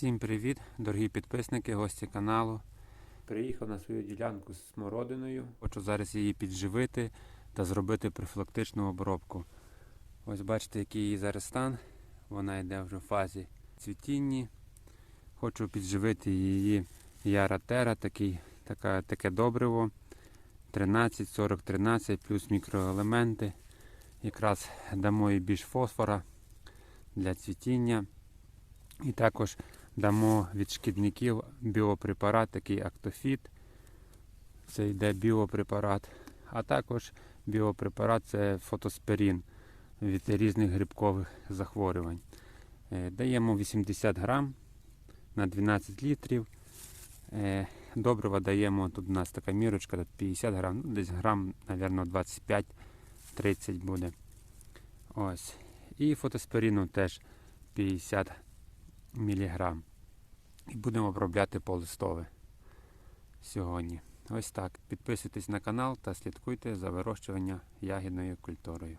Всім привіт, дорогі підписники, гості каналу. Приїхав на свою ділянку з смородиною. Хочу зараз її підживити та зробити профілактичну обробку. Ось бачите, який її зараз стан. Вона йде вже в фазі цвітіння. Хочу підживити її яратера, такий, така, таке добриво. 13, 40, 13 плюс мікроелементи. Якраз дамо їй більш фосфора для цвітіння. І також дамо від шкідників біопрепарат, такий актофіт. Це йде біопрепарат. А також біопрепарат це фотосперін від різних грибкових захворювань. Е, Даємо 80 грам на 12 літрів. Е, Добрива даємо, тут у нас така мірочка, тут 50 грам, ну, десь грам, мабуть, 25-30 буде. Ось. І фотосперіну теж 50 міліграм. І будемо обробляти полистове сьогодні. Ось так. Підписуйтесь на канал та слідкуйте за вирощування ягідною культурою.